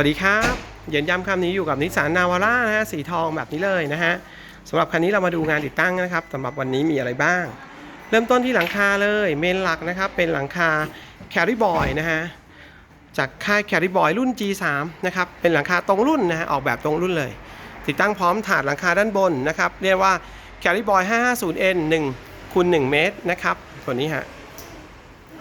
วัสดีครับ เย็นย้ำคำนี้อยู่กับนิสสันนาวาร่านะฮะสีทองแบบนี้เลยนะฮะสำหรับคันนี้เรามาดูงานติดตั้งนะครับสำหรับวันนี้มีอะไรบ้าง เริ่มต้นที่หลังคาเลยเมนหลักนะครับ เป็นหลังคา Carry Boy นะฮะจากค่าย Carry Boy รุ่น G3 นะครับเป็นหลังคาตรงรุ่นนะฮะออกแบบตรงรุ่นเลย ติดตั้งพร้อมถาดหลังคาด้านบนนะครับ เรียกว่า Carry Boy 550N 1คูณ1เมตรนะครับตัวนี้ฮะ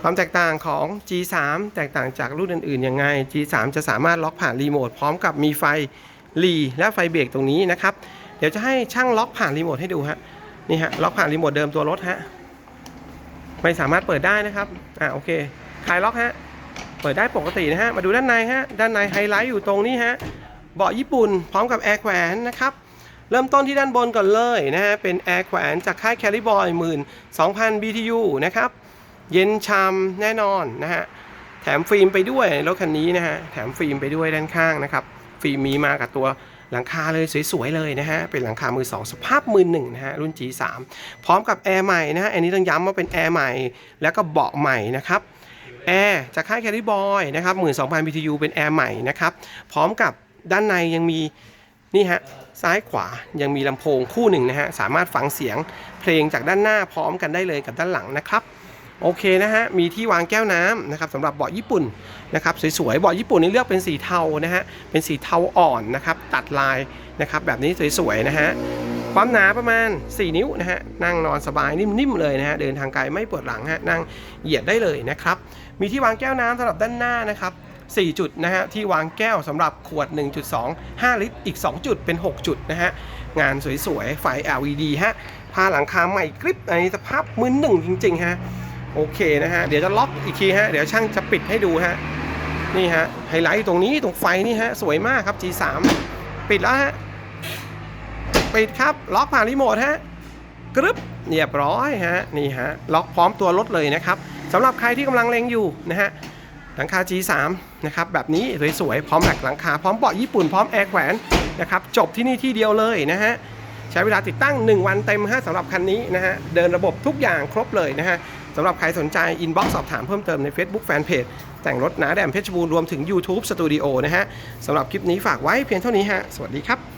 ความแตกต่างของ G3 แตกต่างจากรุ่นอื่นๆยังไง G3 จะสามารถล็อกผ่านรีโมทพร้อมกับมีไฟรีและไฟเบรกตรงนี้นะครับ เดี๋ยวจะให้ช่างล็อกผ่านรีโมทให้ดูฮะนี่ฮะล็อกผ่านรีโมทเดิมตัวรถฮะไม่สามารถเปิดได้นะครับอ่าโอเคคลายล็อกฮะเปิดได้ปกตินะฮะมาดูด้านในฮะด้านในไฮไลท์อยู่ตรงนี้ฮะเบาะญี่ปุ่นพร้อมกับแอร์แขวนนะครับเริ่มต้นที่ด้านบนก่อนเลยนะฮะเป็นแอร์แขวนจากค่าย Carry Boy 12,000 BTU นะครับ เย็นชามแน่นอนนะฮะแถมฟิล์มไปด้วยรถคันนี้นะฮะแถมฟิล์มไปด้วยด้านข้างนะครับฟิล์มมีมากับตัวหลังคาเลยสวยๆเลยนะฮะเป็นหลังคามือ2สภาพมือหนึ่งนะฮะรุ่น G3 พร้อมกับแอร์ใหม่นะฮะอันนี้ต้องย้ำว่าเป็นแอร์ใหม่แล้วก็เบาะใหม่นะครับแอร์จากค่าย Carry Boy นะครับ12,000 BTU เป็นแอร์ใหม่นะครับพร้อมกับด้านในยังมีนี่ฮะซ้ายขวายังมีลำโพงคู่หนึ่งนะฮะสามารถฟังเสียงเพลงจากด้านหน้าพร้อมกันได้เลยกับด้านหลังนะครับ โอเคนะฮะ มีที่วางแก้วน้ำนะครับสำหรับเบาะญี่ปุ่นนะครับสวยๆ เบาะญี่ปุ่นนี่เลือกเป็นสีเทานะฮะ เป็นสีเทาอ่อนนะครับตัดลายนะครับแบบนี้สวยๆนะฮะความหนาประมาณ 4 นิ้วนะฮะนั่งนอนสบายนิ่มๆเลยนะฮะเดินทางไกลไม่ปวดหลังฮะนั่งเหยียดได้เลยนะครับมีที่วางแก้วน้ำสำหรับด้านหน้านะครับ4 จุดนะฮะที่วางแก้วสำหรับขวด 1.2 5 ลิตร อีก 2 จุดเป็น 6 จุดนะฮะงานสวยๆไฟ LED ฮะผ้าหลังคาใหม่กริบในสภาพมือหนึ่งจริงๆฮะ โอเคนะฮะ เดี๋ยวจะล็อกอีกทีฮะ เดี๋ยวช่างจะปิดให้ดูฮะ นี่ฮะ ไฮไลท์ตรงนี้ตรงไฟนี่ฮะ สวยมากครับ G3 ปิดแล้วฮะ ปิดครับ ล็อกผ่านรีโมทฮะกรึบเรียบร้อยฮะ นี่ฮะ ล็อกพร้อมตัวรถเลยนะครับสำหรับใครที่กำลังเล็งอยู่นะฮะ หลังคา G3 นะครับ แบบนี้สวยๆ พร้อมแม็กหลังคา พร้อมเบาะญี่ปุ่น พร้อมแอร์แขวนนะครับ จบที่นี่ที่เดียวเลยนะฮะใช้เวลาติดตั้ง 1 วันเต็มฮะสำหรับคันนี้นะฮะ เดินระบบทุกอย่างครบเลยนะฮะ สำหรับใครสนใจ อินบ็อกซ์สอบถามเพิ่มเติมใน Facebook Fanpage แต่งรถนาแดมเพชรบูรณ์รวมถึง YouTube Studio นะฮะสำหรับคลิปนี้ฝากไว้เพียงเท่านี้ฮะสวัสดีครับ